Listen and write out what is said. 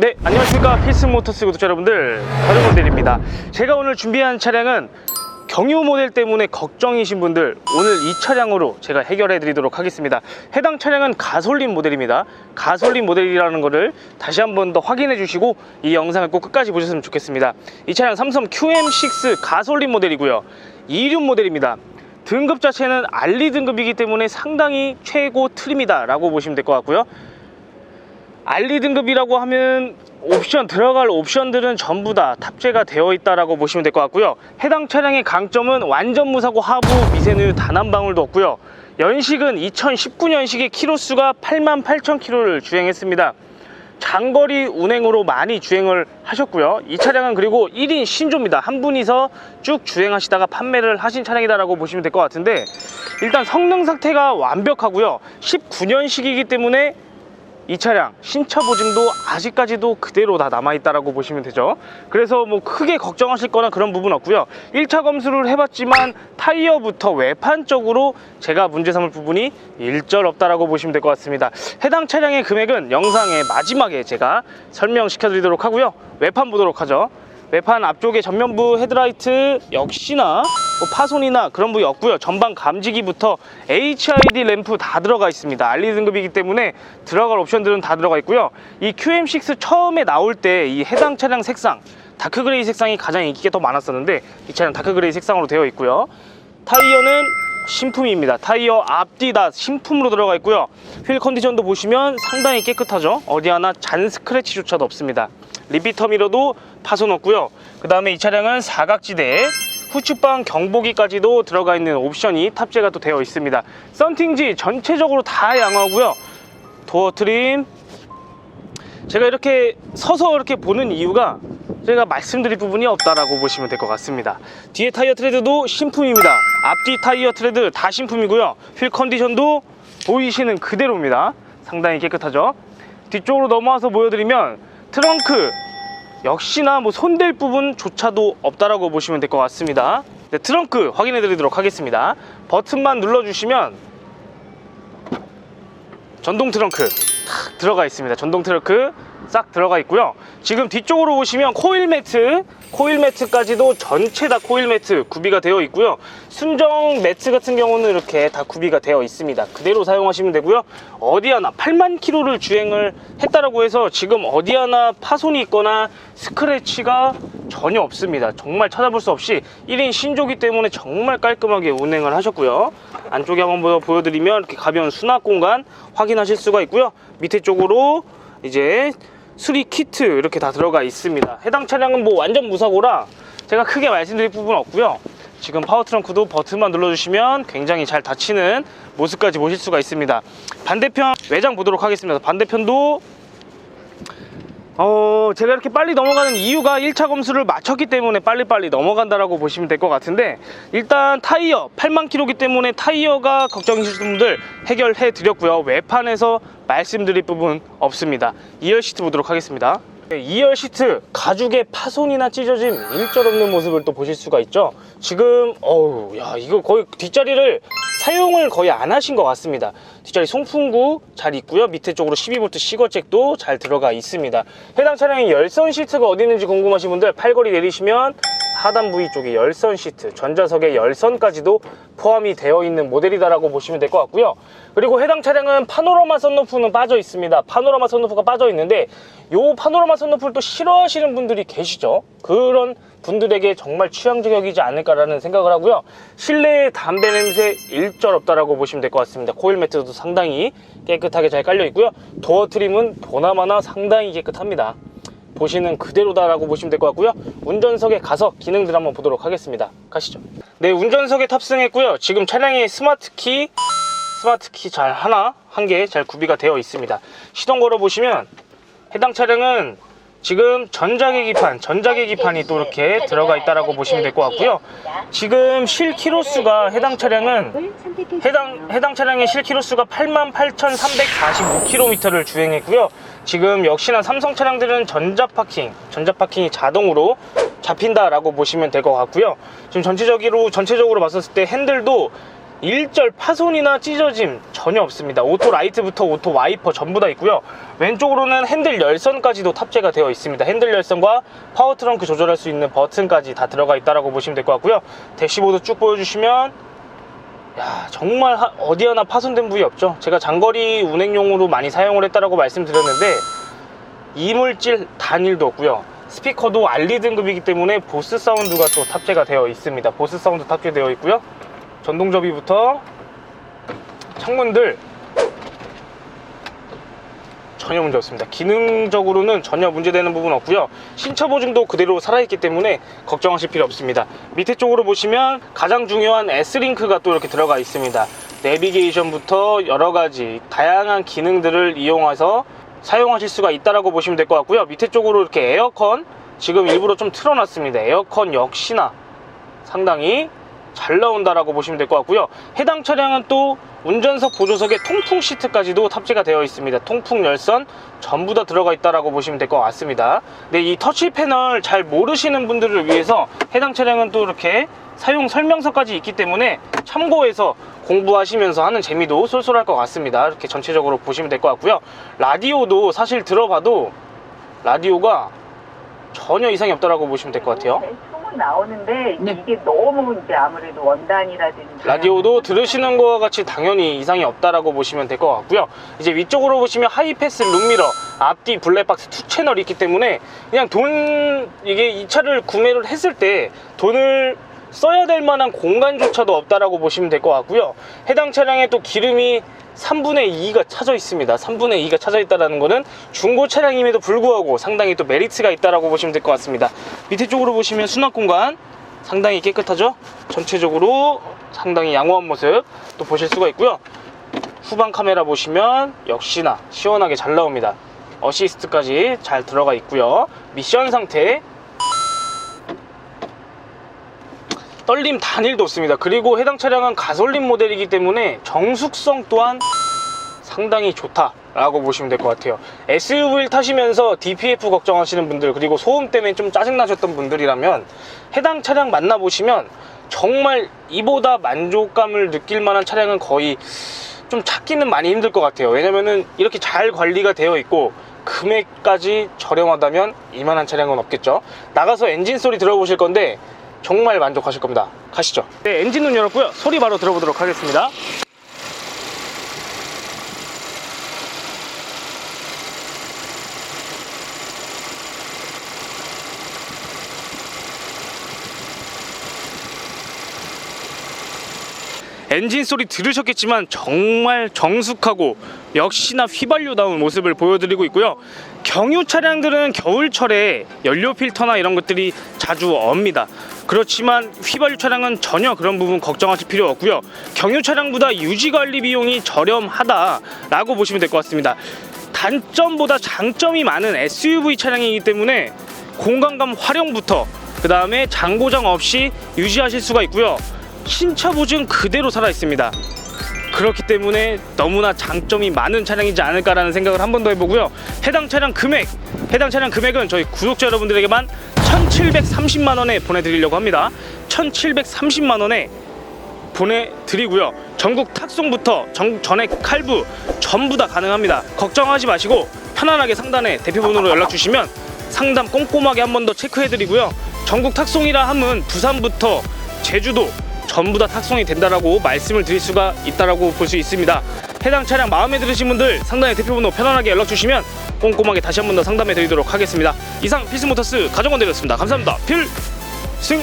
네, 안녕하십니까. 필승모터스 구독자 여러분들. 다른 모델입니다. 제가 오늘 준비한 차량은 경유 모델 때문에 걱정이신 분들 오늘 이 차량으로 제가 해결해 드리도록 하겠습니다. 해당 차량은 가솔린 모델입니다. 가솔린 모델이라는 것을 다시 한 번 더 확인해 주시고 이 영상을 꼭 끝까지 보셨으면 좋겠습니다. 이 차량 삼성 QM6 가솔린 모델이고요. 2륜 모델입니다. 등급 자체는 알리 등급이기 때문에 상당히 최고 트림이다 라고 보시면 될 것 같고요. 알리 등급이라고 하면 옵션 들어갈 옵션들은 전부 다 탑재가 되어 있다라고 보시면 될 것 같고요. 해당 차량의 강점은 완전 무사고 하부 미세누유 단 한 방울도 없고요. 연식은 2019년식의 키로수가 8만 8천 킬로를 주행했습니다. 장거리 운행으로 많이 주행을 하셨고요. 이 차량은 그리고 1인 신조입니다. 한 분이서 쭉 주행하시다가 판매를 하신 차량이다라고 보시면 될 것 같은데 일단 성능 상태가 완벽하고요. 19년식이기 때문에 이 차량 신차 보증도 아직까지도 그대로 다 남아있다라고 보시면 되죠. 그래서 뭐 크게 걱정하실 거나 그런 부분 없고요. 1차 검수를 해봤지만 타이어부터 외판 쪽으로 제가 문제 삼을 부분이 일절 없다라고 보시면 될 것 같습니다. 해당 차량의 금액은 영상의 마지막에 제가 설명시켜 드리도록 하고요. 외판 보도록 하죠 외판 앞쪽에 전면부 헤드라이트 역시나 뭐 파손이나 그런 부위 없고요. 전방 감지기부터 HID 램프 다 들어가 있습니다. 알리 등급이기 때문에 들어갈 옵션들은 다 들어가 있고요. 이 QM6 처음에 나올 때 이 해당 차량 색상 다크 그레이 색상이 가장 인기가 더 많았었는데 이 차량 다크 그레이 색상으로 되어 있고요. 타이어는 신품입니다. 타이어 앞뒤 다 신품으로 들어가 있고요. 휠 컨디션도 보시면 상당히 깨끗하죠. 어디 하나 잔 스크래치조차도 없습니다. 리피터 미러도 파손 없고요. 그 다음에 이 차량은 사각지대에 후추방 경보기까지도 들어가 있는 옵션이 탑재가 또 되어 있습니다. 썬팅지 전체적으로 다 양호하고요. 도어 트림 제가 이렇게 서서 이렇게 보는 이유가 제가 말씀드릴 부분이 없다라고 보시면 될 것 같습니다. 뒤에 타이어 트레드도 신품입니다. 앞뒤 타이어 트레드 다 신품이고요. 휠 컨디션도 보이시는 그대로입니다. 상당히 깨끗하죠. 뒤쪽으로 넘어와서 보여드리면 트렁크 역시나 뭐 손댈 부분조차도 없다라고 보시면 될 것 같습니다. 네, 트렁크 확인해 드리도록 하겠습니다. 버튼만 눌러주시면 전동 트렁크 탁 들어가 있습니다. 전동 트렁크 싹 들어가 있고요. 지금 뒤쪽으로 보시면 코일 매트, 코일 매트까지도 전체 다 코일 매트 구비가 되어 있고요. 순정 매트 같은 경우는 이렇게 다 구비가 되어 있습니다. 그대로 사용하시면 되고요. 어디 하나 8만 킬로를 주행을 했다라고 해서 지금 어디 하나 파손이 있거나 스크래치가 전혀 없습니다. 정말 찾아볼 수 없이 1인 신조기 때문에 정말 깔끔하게 운행을 하셨고요. 안쪽에 한번 보- 보여드리면 이렇게 가벼운 수납 공간 확인하실 수가 있고요. 밑에 쪽으로 이제 수리 키트 이렇게 다 들어가 있습니다. 해당 차량은 뭐 완전 무사고라 제가 크게 말씀드릴 부분 없고요. 지금 파워 트렁크도 버튼만 눌러주시면 굉장히 잘 닫히는 모습까지 보실 수가 있습니다. 반대편 외장 보도록 하겠습니다. 반대편도 어, 제가 이렇게 빨리 넘어가는 이유가 1차 검수를 마쳤기 때문에 빨리빨리 넘어간다라고 보시면 될 것 같은데 일단 타이어 8만 킬로기 때문에 타이어가 걱정이신 분들 해결해 드렸고요. 외판에서 말씀드릴 부분 없습니다. 2열 시트 보도록 하겠습니다. 네, 2열 시트 가죽의 파손이나 찢어짐 일절 없는 모습을 또 보실 수가 있죠. 지금 어우 야 이거 거의 뒷자리를 사용을 거의 안 하신 것 같습니다. 뒷자리 송풍구 잘 있고요. 밑에 쪽으로 12V 시거잭도 잘 들어가 있습니다. 해당 차량의 열선 시트가 어디 있는지 궁금하신 분들 팔걸이 내리시면 하단 부위 쪽에 열선 시트, 전자석의 열선까지도 포함이 되어 있는 모델이다라고 보시면 될 것 같고요. 그리고 해당 차량은 파노라마 선루프는 빠져 있습니다. 파노라마 선루프가 빠져 있는데 요 파노라마 선루프를 또 싫어하시는 분들이 계시죠. 그런 분들에게 정말 취향 저격이지 않을까라는 생각을 하고요. 실내에 담배 냄새 일절 없다라고 보시면 될 것 같습니다. 코일 매트도 상당히 깨끗하게 잘 깔려 있고요. 도어 트림은 보나마나 상당히 깨끗합니다. 보시는 그대로다라고 보시면 될 것 같고요. 운전석에 가서 기능들 한번 보도록 하겠습니다. 가시죠. 네, 운전석에 탑승했고요. 지금 차량에 스마트 키, 스마트 키 잘 하나, 한 개 잘 구비가 되어 있습니다. 시동 걸어 보시면 해당 차량은 지금 전자계기판, 전자계기판이 또 이렇게 들어가 있다라고 보시면 될 것 같고요. 지금 실 키로수가 해당 차량은 해당 해당 차량의 실 키로수가 88,345km를 주행했고요. 지금 역시나 삼성 차량들은 전자 파킹, 전자 파킹이 자동으로 잡힌다라고 보시면 될 것 같고요. 지금 전체적으로 전체적으로 봤었을 때 핸들도 일절 파손이나 찢어짐 전혀 없습니다. 오토 라이트부터 오토 와이퍼 전부 다 있고요. 왼쪽으로는 핸들 열선까지도 탑재가 되어 있습니다. 핸들 열선과 파워 트렁크 조절할 수 있는 버튼까지 다 들어가 있다라고 보시면 될 것 같고요. 대시보드 쭉 보여주시면 야 정말 하- 어디 하나 파손된 부위 없죠. 제가 장거리 운행용으로 많이 사용을 했다라고 말씀드렸는데 이물질 단일도 없고요. 스피커도 알리 등급이기 때문에 보스 사운드가 또 탑재가 되어 있습니다. 보스 사운드 탑재되어 있고요. 전동 접이부터 창문들 전혀 문제 없습니다. 기능적으로는 전혀 문제되는 부분 없고요. 신차 보증도 그대로 살아있기 때문에 걱정하실 필요 없습니다. 밑에 쪽으로 보시면 가장 중요한 S링크가 또 이렇게 들어가 있습니다. 내비게이션부터 여러 가지 다양한 기능들을 이용해서 사용하실 수가 있다라고 보시면 될 것 같고요. 밑에 쪽으로 이렇게 에어컨 지금 일부러 좀 틀어놨습니다. 에어컨 역시나 상당히 잘 나온다라고 보시면 될 것 같고요. 해당 차량은 또 운전석 보조석에 통풍 시트까지도 탑재가 되어 있습니다. 통풍 열선 전부 다 들어가 있다라고 보시면 될 것 같습니다. 네, 이 터치 패널 잘 모르시는 분들을 위해서 해당 차량은 또 이렇게 사용 설명서까지 있기 때문에 참고해서 공부하시면서 하는 재미도 쏠쏠할 것 같습니다. 이렇게 전체적으로 보시면 될 것 같고요. 라디오도 사실 들어봐도 라디오가 전혀 이상이 없다라고 보시면 될 것 같아요. 네, 소문 나오는데 네. 이게 너무 이제 아무래도 원단이라든지 라디오도 들으시는 거와 같이 당연히 이상이 없다라고 보시면 될 것 같고요. 이제 위쪽으로 보시면 하이패스 룸미러, 앞뒤 블랙박스 투 채널이 있기 때문에 그냥 돈 이게 이 차를 구매를 했을 때 돈을 써야 될 만한 공간조차도 없다라고 보시면 될 것 같고요. 해당 차량에 또 기름이 3분의 2가 차져 있습니다. 3분의 2가 차져 있다는 것은 중고 차량임에도 불구하고 상당히 또 메리트가 있다라고 보시면 될 것 같습니다. 밑에 쪽으로 보시면 수납 공간 상당히 깨끗하죠? 전체적으로 상당히 양호한 모습 또 보실 수가 있고요. 후방 카메라 보시면 역시나 시원하게 잘 나옵니다. 어시스트까지 잘 들어가 있고요. 미션 상태 떨림 단일도 없습니다. 그리고 해당 차량은 가솔린 모델이기 때문에 정숙성 또한 상당히 좋다 라고 보시면 될 것 같아요. SUV를 타시면서 DPF 걱정하시는 분들 그리고 소음 때문에 좀 짜증나셨던 분들이라면 해당 차량 만나보시면 정말 이보다 만족감을 느낄 만한 차량은 거의 좀 찾기는 많이 힘들 것 같아요. 왜냐면은 이렇게 잘 관리가 되어 있고 금액까지 저렴하다면 이만한 차량은 없겠죠. 나가서 엔진 소리 들어보실 건데 정말 만족하실 겁니다. 가시죠. 네, 엔진 문 열었고요. 소리 바로 들어보도록 하겠습니다. 엔진 소리 들으셨겠지만 정말 정숙하고 역시나 휘발유다운 모습을 보여드리고 있고요. 경유 차량들은 겨울철에 연료 필터나 이런 것들이 자주 옵니다. 그렇지만 휘발유 차량은 전혀 그런 부분 걱정하실 필요 없고요. 경유 차량보다 유지 관리 비용이 저렴하다라고 보시면 될 것 같습니다. 단점보다 장점이 많은 SUV 차량이기 때문에 공간감 활용부터 그 다음에 장고장 없이 유지하실 수가 있고요. 신차 보증 그대로 살아 있습니다. 그렇기 때문에 너무나 장점이 많은 차량이지 않을까라는 생각을 한 번 더 해보고요. 해당 차량 금액, 해당 차량 금액은 저희 구독자 여러분들에게만 1,730만 원에 보내드리려고 합니다. 1,730만 원에 보내드리고요. 전국 탁송부터 전, 전액 칼부 전부 다 가능합니다. 걱정하지 마시고 편안하게 상단에 대표번호로 연락 주시면 상담 꼼꼼하게 한 번 더 체크해드리고요. 전국 탁송이라 하면 부산부터 제주도 전부 다 탁송이 된다라고 말씀을 드릴 수가 있다라고 볼 수 있습니다. 해당 차량 마음에 들으신 분들 상단에 대표번호 편안하게 연락 주시면 꼼꼼하게 다시 한 번 더 상담해 드리도록 하겠습니다. 이상 필스모터스 가정원 대리였습니다. 감사합니다. 필승